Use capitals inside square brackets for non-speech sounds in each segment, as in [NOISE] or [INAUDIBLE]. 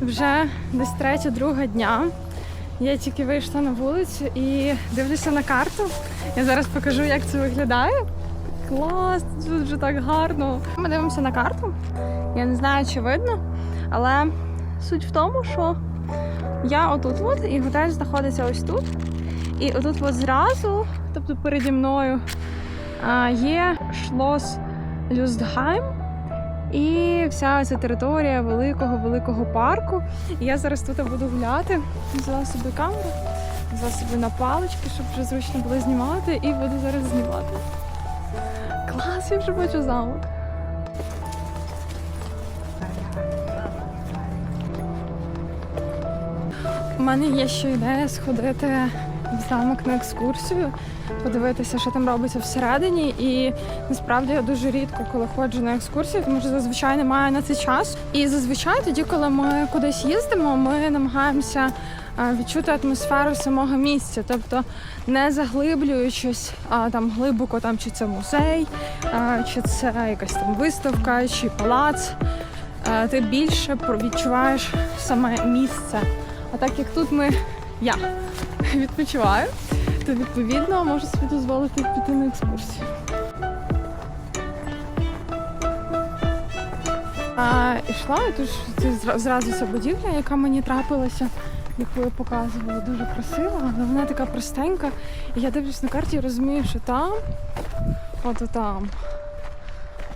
Вже десь третя, друга дня. Я тільки вийшла на вулицю і дивлюся на карту. Я зараз покажу, як це виглядає. Клас, тут вже так гарно. Ми дивимося на карту. Я не знаю, чи видно, але суть в тому, що я отут от, і готель знаходиться ось тут. І отут от зразу, тобто переді мною, є шлос Люстгайм. І вся ця територія великого великого парку. І я зараз тут буду гуляти. Взяла собі камеру, взяла собі на палички, щоб вже зручно було знімати, і буду зараз знімати. Клас, я вже бачу замок. У мене є ще ідея сходити в замок на екскурсію, подивитися, що там робиться всередині. І насправді я дуже рідко, коли ходжу на екскурсії, тому що зазвичай немає на це часу. І зазвичай тоді, коли ми кудись їздимо, ми намагаємося е, відчути атмосферу самого місця, тобто не заглиблюючись а, там глибоко, там чи це музей, а, чи це якась там виставка, чи палац. Е, Ти більше відчуваєш саме місце. А так як тут ми я [LAUGHS] відпочиваю, то відповідно можу собі дозволити піти на екскурсію. А, ішла, і тут це зразу ця будівля, яка мені трапилася, яку я показувала, дуже красива, але вона така простенька. І я дивлюсь на карті і розумію, що там, от там,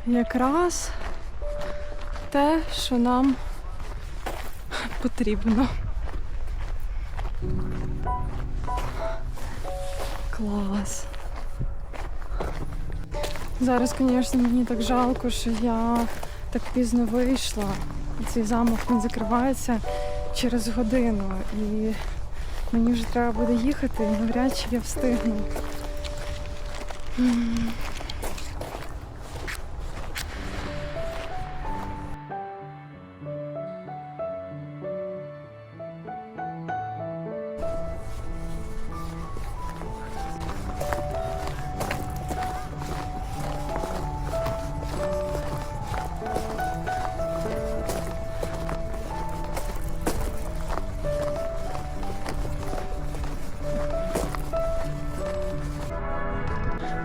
якраз те, що нам потрібно. Клас. Зараз, звісно, мені так жалко, що я так пізно вийшла. Цей замок він закривається через годину. І мені вже треба буде їхати, навряд чи я встигну.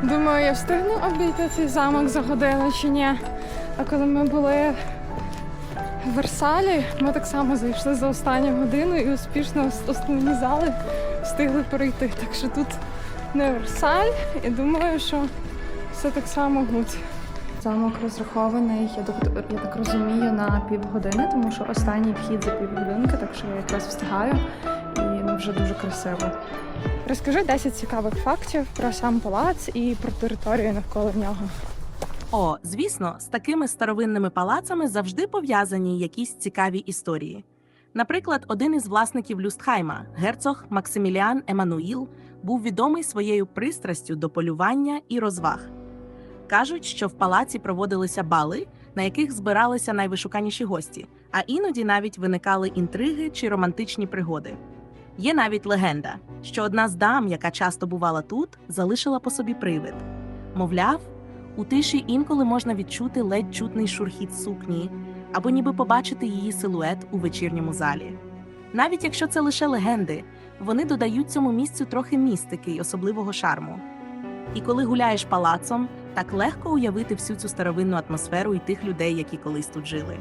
Думаю, я встигну обійти цей замок за годину чи ні. А коли ми були в Версалі, ми так само зайшли за останню годину і успішно основні зали встигли перейти. Так що тут не Версаль, і думаю, що все так само гуд. Замок розрахований, я так, я так розумію, на півгодини, тому що останній вхід за півгодинки, так що я якраз встигаю вже дуже красиво. Розкажи 10 цікавих фактів про сам палац і про територію навколо нього. О, звісно, з такими старовинними палацами завжди пов'язані якісь цікаві історії. Наприклад, один із власників Люстхайма, герцог Максиміліан Еммануїл, був відомий своєю пристрастю до полювання і розваг. Кажуть, що в палаці проводилися бали, на яких збиралися найвишуканіші гості, а іноді навіть виникали інтриги чи романтичні пригоди. Є навіть легенда, що одна з дам, яка часто бувала тут, залишила по собі привид. Мовляв, у тиші інколи можна відчути ледь чутний шурхіт сукні або ніби побачити її силует у вечірньому залі. Навіть якщо це лише легенди, вони додають цьому місцю трохи містики й особливого шарму. І коли гуляєш палацом, так легко уявити всю цю старовинну атмосферу і тих людей, які колись тут жили.